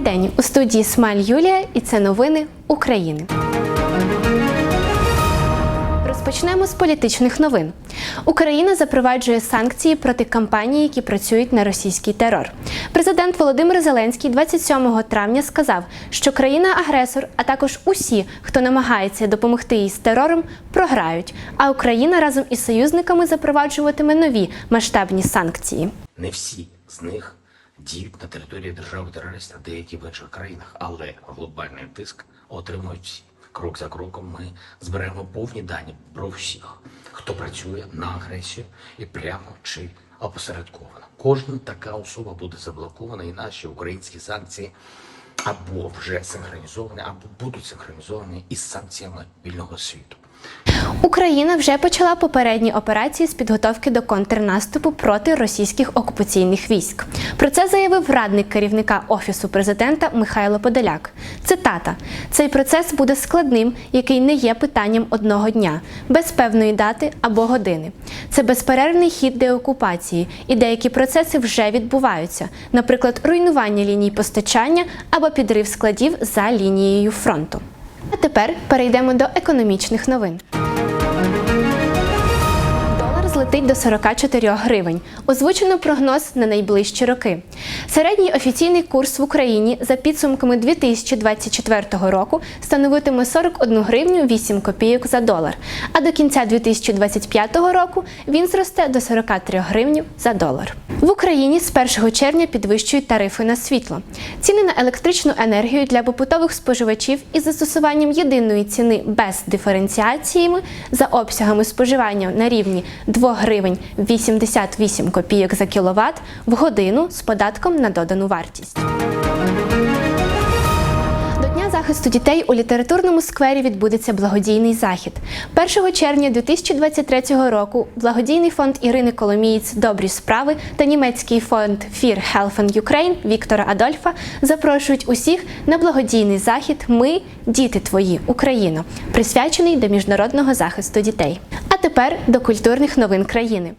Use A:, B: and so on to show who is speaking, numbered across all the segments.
A: День у студії Смаль Юлія, і це новини України. Розпочнемо з політичних новин. Україна запроваджує санкції проти компаній, які працюють на російський терор. Президент Володимир Зеленський 27 травня сказав, що країна-агресор, а також усі, хто намагається допомогти їй з терором, програють. А Україна разом із союзниками запроваджуватиме нові масштабні санкції.
B: Не всі з них діють на території держави-терористів, а деякі в інших країнах, але глобальний тиск отримують всі. Крок за кроком ми зберемо повні дані про всіх, хто працює на агресію і прямо чи опосередковано. Кожна така особа буде заблокована, і наші українські санкції або вже синхронізовані, або будуть синхронізовані із санкціями вільного світу.
A: Україна вже почала попередні операції з підготовки до контрнаступу проти російських окупаційних військ. Про це заявив радник керівника офісу президента Михайло Подоляк. Цитата: цей процес буде складним, який не є питанням одного дня, без певної дати або години. Це безперервний хід деокупації, і деякі процеси вже відбуваються, наприклад, руйнування ліній постачання або підрив складів за лінією фронту. А тепер перейдемо до економічних новин. Злетить до 44 гривень. Озвучено прогноз на найближчі роки. Середній офіційний курс в Україні за підсумками 2024 року становитиме 41 гривню 8 копійок за долар. А до кінця 2025 року він зросте до 43 гривнів за долар. В Україні з 1 червня підвищують тарифи на світло. Ціни на електричну енергію для побутових споживачів із застосуванням єдиної ціни без диференціаціями за обсягами споживання на рівні 2 гривень 88 копійок за кіловат в годину з податком на додану вартість. Захисту дітей у літературному сквері відбудеться благодійний захід. 1 червня 2023 року благодійний фонд Ірини Коломієць Добрі справи та німецький фонд Fear Health and Ukraine Віктора Адольфа запрошують усіх на благодійний захід Ми діти твої Україно, присвячений до міжнародного захисту дітей. Тепер до культурних новин країни.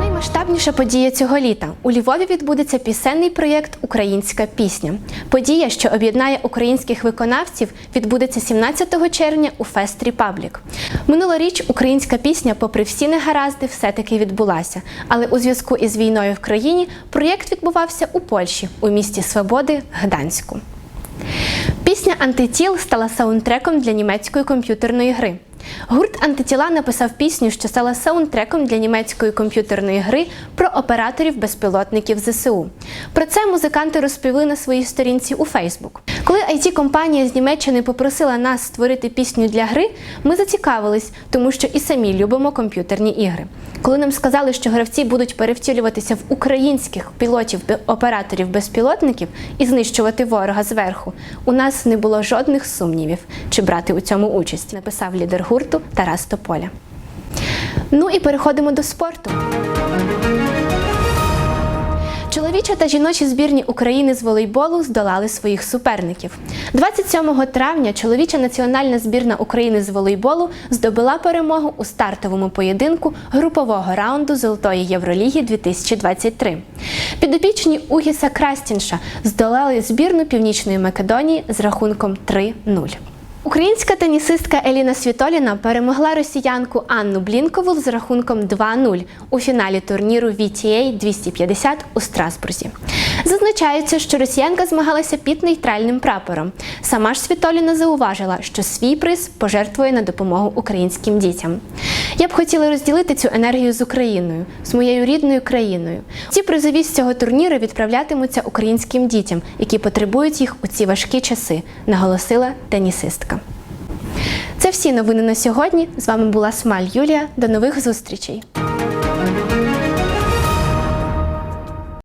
A: Наймасштабніша подія цього літа у Львові відбудеться пісенний проєкт Українська пісня. Подія, що об'єднає українських виконавців, відбудеться 17 червня у Фест Репаблік. Минулоріч українська пісня, попри всі негаразди, все-таки відбулася. Але у зв'язку із війною в країні проєкт відбувався у Польщі, у місті Свободи Гданську. Пісня Антитіл стала саундтреком для німецької комп'ютерної гри. Гурт Антитіла написав пісню, що стала саундтреком для німецької комп'ютерної гри про операторів безпілотників ЗСУ. Про це музиканти розповіли на своїй сторінці у Фейсбук. Коли it компанія з Німеччини попросила нас створити пісню для гри, ми зацікавились, тому що і самі любимо комп'ютерні ігри. Коли нам сказали, що гравці будуть перевтілюватися в українських пілотів операторів безпілотників і знищувати ворога зверху, у нас не було жодних сумнівів, чи брати у цьому участь, написав лідер гурту Тарас Тополя. Ну і переходимо до спорту. Чоловіча та жіночі збірні України з волейболу здолали своїх суперників. 27 травня чоловіча національна збірна України з волейболу здобула перемогу у стартовому поєдинку групового раунду Золотої Євроліги 2023. Підопічні Угіса Крастінша здолали збірну Північної Македонії з рахунком 3-0. Українська тенісистка Еліна Світоліна перемогла росіянку Анну Блінкову з рахунком 2-0 у фіналі турніру VTA 250 у Страсбурзі. Зазначається, що росіянка змагалася під нейтральним прапором. Сама ж Світоліна зауважила, що свій приз пожертвує на допомогу українським дітям. Я б хотіла розділити цю енергію з Україною, з моєю рідною країною. Ці призові з цього турніру відправлятимуться українським дітям, які потребують їх у ці важкі часи, наголосила тенісистка. Це всі новини на сьогодні. З вами була Смаль Юлія. До нових зустрічей.